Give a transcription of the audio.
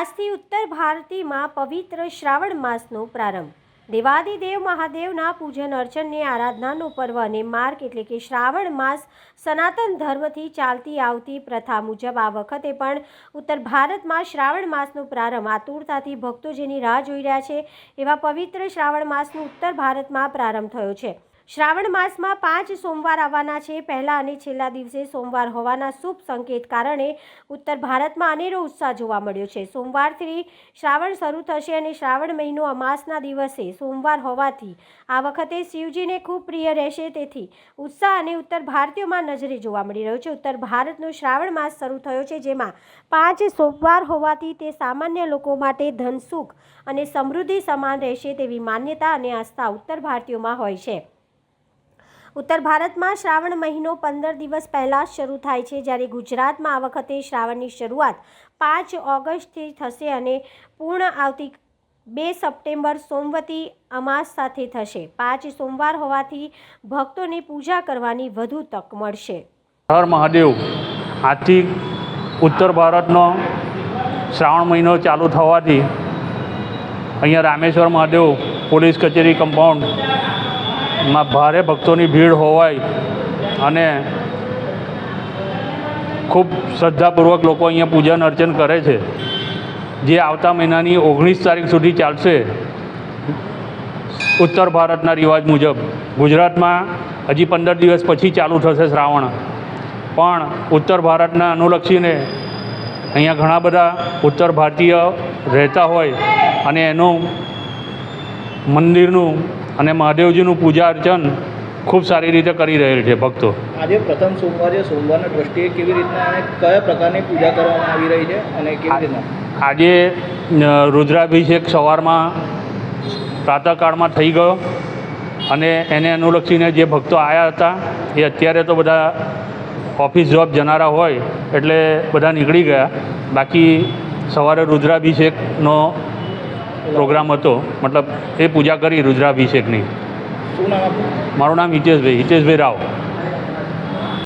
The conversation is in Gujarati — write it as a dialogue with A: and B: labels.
A: આજથી ઉત્તર ભારતીમાં પવિત્ર શ્રાવણ માસનો પ્રારંભ. દેવાદિદેવ મહાદેવના પૂજન અર્ચનની આરાધનાનો પર્વ અને માર્ગ એટલે કે શ્રાવણ માસ સનાતન ધર્મથી ચાલતી આવતી પ્રથા મુજબ આ વખતે પણ ઉત્તર ભારતમાં શ્રાવણ માસનો પ્રારંભ આતુરતાથી ભક્તો જેની રાહ જોઈ રહ્યા છે એવા પવિત્ર શ્રાવણ માસનો ઉત્તર ભારતમાં પ્રારંભ થયો છે. શ્રાવણ માસમાં પાંચ સોમવાર આવવાના છે. પહેલા અને છેલ્લા દિવસે સોમવાર હોવાના શુભ સંકેત કારણે ઉત્તર ભારતમાં અનેરો ઉત્સાહ જોવા મળ્યો છે. સોમવારથી શ્રાવણ શરૂ થશે અને શ્રાવણ મહિનો અમાસના દિવસે સોમવાર હોવાથી આ વખતે શિવજીને ખૂબ પ્રિય રહેશે. તેથી ઉત્સાહ અને ઉત્તર ભારતીયોમાં નજરે જોવા મળી રહ્યો છે. ઉત્તર ભારતનો શ્રાવણ માસ શરૂ થયો છે, જેમાં પાંચ સોમવાર હોવાથી તે સામાન્ય લોકો માટે ધન સુખ અને સમૃદ્ધિ સમાન રહેશે તેવી માન્યતા અને આસ્થા ઉત્તર ભારતીયોમાં હોય છે. ઉત્તર ભારતમાં શ્રાવણ મહિનો પંદર દિવસ પહેલાં જ શરૂ થાય છે. જ્યારે ગુજરાતમાં આ વખતે શ્રાવણની શરૂઆત પાંચ ઓગસ્ટથી થશે અને પૂર્ણ આવતી બે સપ્ટેમ્બર સોમવતી અમાસ સાથે થશે. પાંચ સોમવાર હોવાથી ભક્તોને પૂજા કરવાની વધુ તક મળશે.
B: હર મહાદેવ. આથી ઉત્તર ભારતનો શ્રાવણ મહિનો ચાલુ થવાથી અહીંયા રામેશ્વર મહાદેવ પોલીસ કચેરી કમ્પાઉન્ડમાં ભારે ભક્તોની ભીડ હોવાય અને ખૂબ શ્રદ્ધાપૂર્વક લોકો અહીંયા પૂજન અર્ચન કરે છે. જે આવતા મહિનાની ઓગણીસ તારીખ સુધી ચાલશે. ઉત્તર ભારતના રિવાજ મુજબ. ગુજરાતમાં હજી પંદર દિવસ પછી ચાલુ થશે શ્રાવણ. પણ ઉત્તર ભારતના અનુલક્ષીને અહીંયા ઘણા બધા ઉત્તર ભારતીય રહેતા હોય અને એનું મંદિરનું અને મહાદેવજીનું પૂજા અર્ચન ખૂબ સારી રીતે કરી રહેલ છે ભક્તો.
C: આજે પ્રથમ સોમવાર સોમવારના દ્રષ્ટિએ કેવી રીતના અને કયા પ્રકારની પૂજા કરવામાં આવી રહી છે અને કેવી રીતના?
B: આજે રુદ્રાભિષેક સવારમાં પ્રાતઃકાળમાં થઈ ગયો અને એને અનુલક્ષીને જે ભક્તો આવ્યા હતા એ અત્યારે તો બધા ઓફિસ જોબ જનારા હોય એટલે બધા નીકળી ગયા. બાકી સવારે રુદ્રાભિષેકનો પ્રોગ્રામ હતો. મતલબ એ પૂજા કરી રુદ્રાભિષેકની. મારું નામ હિતેશભાઈ હિતેશભાઈ રાવ.